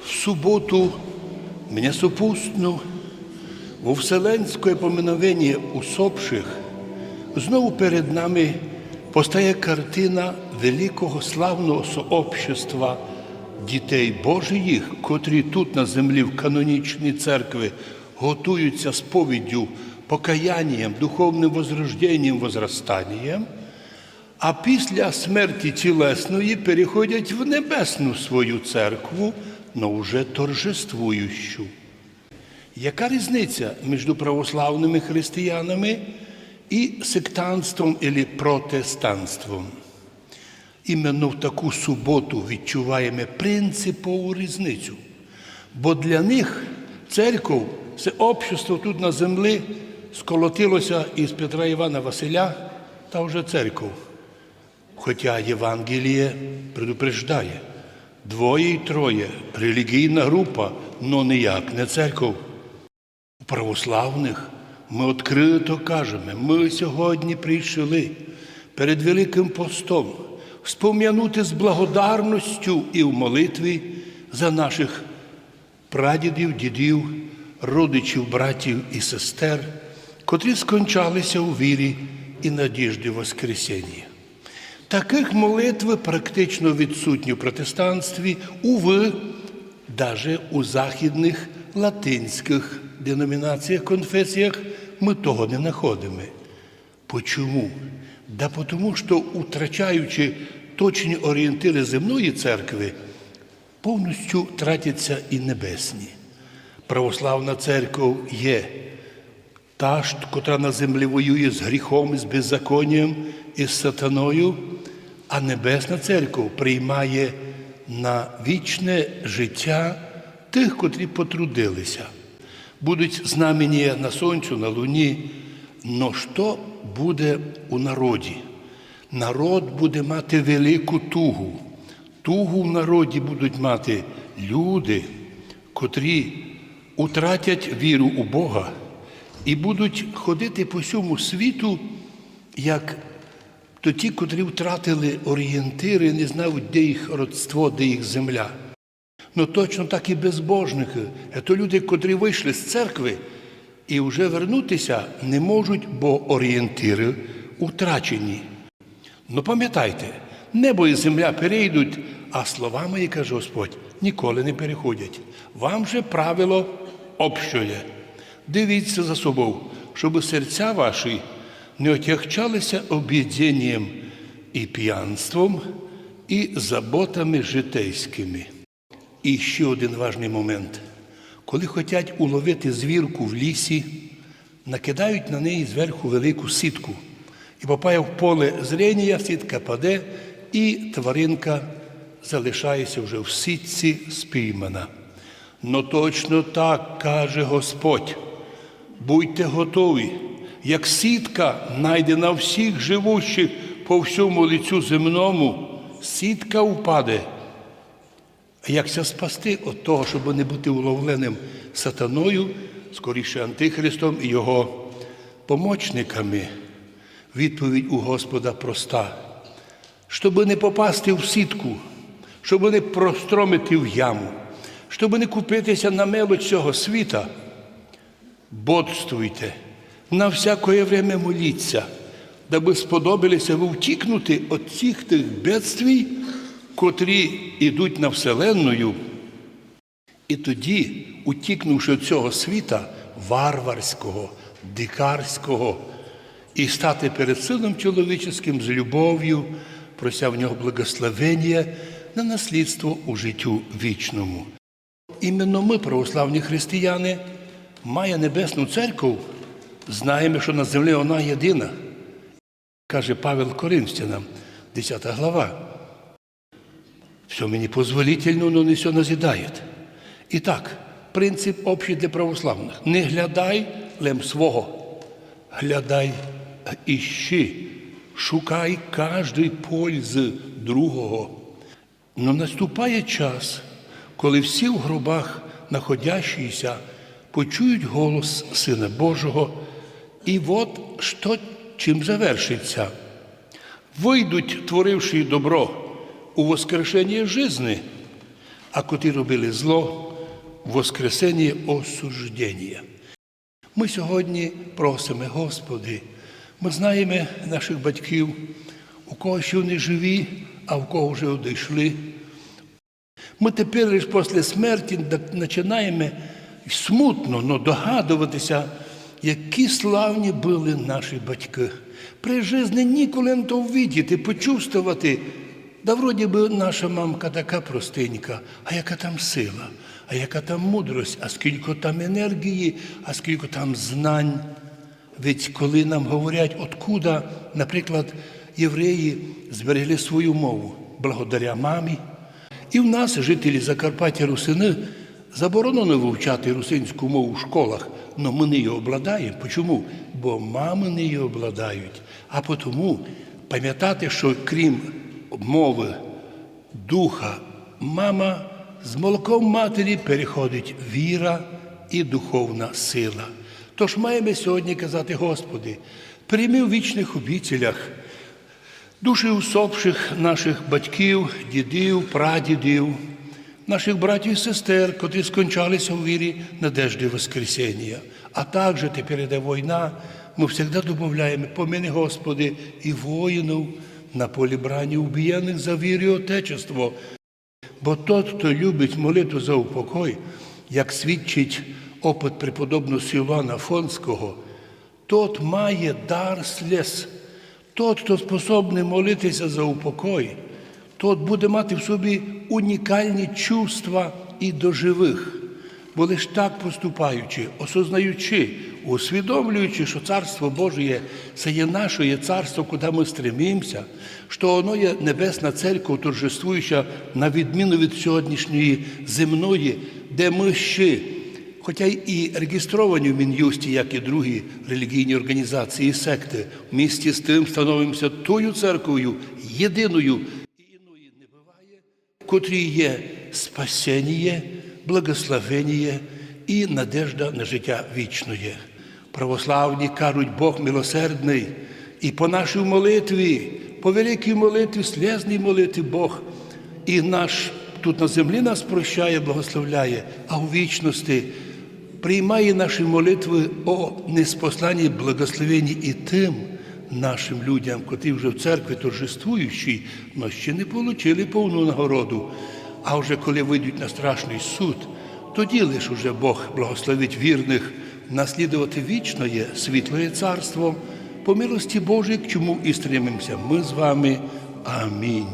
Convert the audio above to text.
В суботу м'ясопустну во вселенське поминовення усопших знову перед нами постає картина великого славного сообщества дітей Божиїх, котрі тут на землі в канонічній церкві готуються сповіддю, покаянням, духовним возрожденням, возрастанням, а після смерті тілесної переходять в небесну свою церкву, но вже торжествуючу. Яка різниця між православними християнами і сектантством або протестанством? Іменно в таку суботу відчуваємо принципову різницю. Бо для них церков, це общество тут на землі сколотилося із Петра Івана Василя та вже церков. Хоча Євангеліє предупреждає, двоє й троє релігійна група, но ніяк не церков. У православних ми відкрито кажемо, ми сьогодні прийшли перед Великим постом спом'янути з благодарністю і в молитві за наших прадідів, дідів, родичів, братів і сестер, котрі скончалися у вірі і надіжді Воскресіння. Таких молитв практично відсутні в протестанстві, уви, навіть у західних латинських деномінаціях, конфесіях ми того не знаходимо. Почому? Да тому, що, втрачаючи точні орієнтири земної церкви, повністю тратяться і небесні. Православна церква є та, котра на землі воює з гріхом, з беззаконням і з сатаною, а Небесна церква приймає на вічне життя тих, котрі потрудилися. Будуть знамення на сонцю, на луні. Но що буде у народі? Народ буде мати велику тугу. Тугу в народі будуть мати люди, котрі утратять віру у Бога і будуть ходити по всьому світу, як то ті, котрі втратили орієнтири, не знають, де їх родство, де їх земля. Ну точно так і безбожники. Це люди, котрі вийшли з церкви і вже вернутися не можуть, бо орієнтири втрачені. Ну пам'ятайте, небо і земля перейдуть, а слова мої, каже Господь, ніколи не переходять. Вам же правило общое. Дивіться за собою, щоб серця ваші не отягчалися об'єднанням і п'янством, і заботами житейськими. І ще один важний момент. Коли хочуть уловити звірку в лісі, накидають на неї зверху велику сітку. І попає в поле зрення, сітка паде, і тваринка залишається вже в сітці спіймана. Но точно так каже Господь. Будьте готові, як сітка найдена всіх живущих по всьому лицю земному, сітка впаде. А якся спасти від того, щоб не бути уловленим сатаною, скоріше Антихристом і його помочниками? Відповідь у Господа проста. Щоб не попасти в сітку, щоб не простромити в яму, щоб не купитися на мелоч цього світа, бодствуйте, на всякое время моліться, даби сподобалися ви втікнути від цих тих бедствій, котрі йдуть на Вселенную, і тоді, утікнувши від цього світа варварського, дикарського, і стати перед сином чоловіческим з любов'ю, прося в нього благословення на наслідство у життю вічному. Іменно ми, православні християни, має Небесну церкву, знаємо, що на землі вона єдина. Каже Павел Коринфянам, 10 глава. Все мені позволительно, но не все назидает. І так, принцип общий для православних. Не глядай лем свого, глядай, іщи, шукай кожний пользи другого. Но наступає час, коли всі в гробах находящіся почують голос Сина Божого, і от що чим завершиться. Вийдуть, творивши добро у воскрешення жизни, а котрі робили зло, воскресення осуждення. Ми сьогодні просимо, Господи, ми знаємо наших батьків, у кого ще вони живі, а в кого вже одійшли. Ми тепер лише після смерті починаємо смутно но догадуватися, які славні були наші батьки. При житті ніколи не то увидіти, почувствувати. Да вроді би наша мамка така простенька, а яка там сила, а яка там мудрость, а скільки там енергії, а скільки там знань. Ведь коли нам говорять, откуда, наприклад, євреї зберегли свою мову благодаря мамі, і в нас, жителі Закарпаття Русини, заборонено вивчати русинську мову в школах, але ми нею обладаємо. Чому? Бо мами нею обладають. А тому пам'ятати, що крім мови, духа, мама з молоком матері переходить віра і духовна сила. Тож маємо сьогодні казати, Господи, прийми в вічних обіцілях душі усопших наших батьків, дідів, прадідів, наших братів і сестер, котрі скончалися у вірі надежди Воскресення. А також тепер іде війна, ми завжди додаємо, помини, Господи, і воїнів на полі брані убієних за віру і Отечество. Бо тот, хто любить молитву за упокой, як свідчить опит преподобного Силуана Фонського, тот має дар слез. Тот, хто способний молитися за упокой, тот буде мати в собі унікальні чувства і до живих. Бо лиш так поступаючи, осознаючи, усвідомлюючи, що Царство Боже це є наше царство, куди ми стремимося, що воно є Небесна Церква, торжествуюча на відміну від сьогоднішньої земної, де ми ще Хоча і реєстровані в Мін'юсті, як і другі релігійні організації і секти, в місті з тим становимося тою церквою, єдиною і іної не буває, в котрій є спасення, благословення і надежда на життя вічне. Православні кажуть, Бог милосердний, і по нашій молитві, по великій молитві, слезній молитві Бог, і наш тут на землі нас прощає, благословляє, а у вічності приймає наші молитви о неспосланні благословенні і тим нашим людям, котрі вже в церкві торжествуючі, але ще не отримали повну нагороду. А вже коли вийдуть на страшний суд, тоді лише уже Бог благословить вірних наслідувати вічне світле царство по милості Божій, к чому і стримимося ми з вами. Амінь.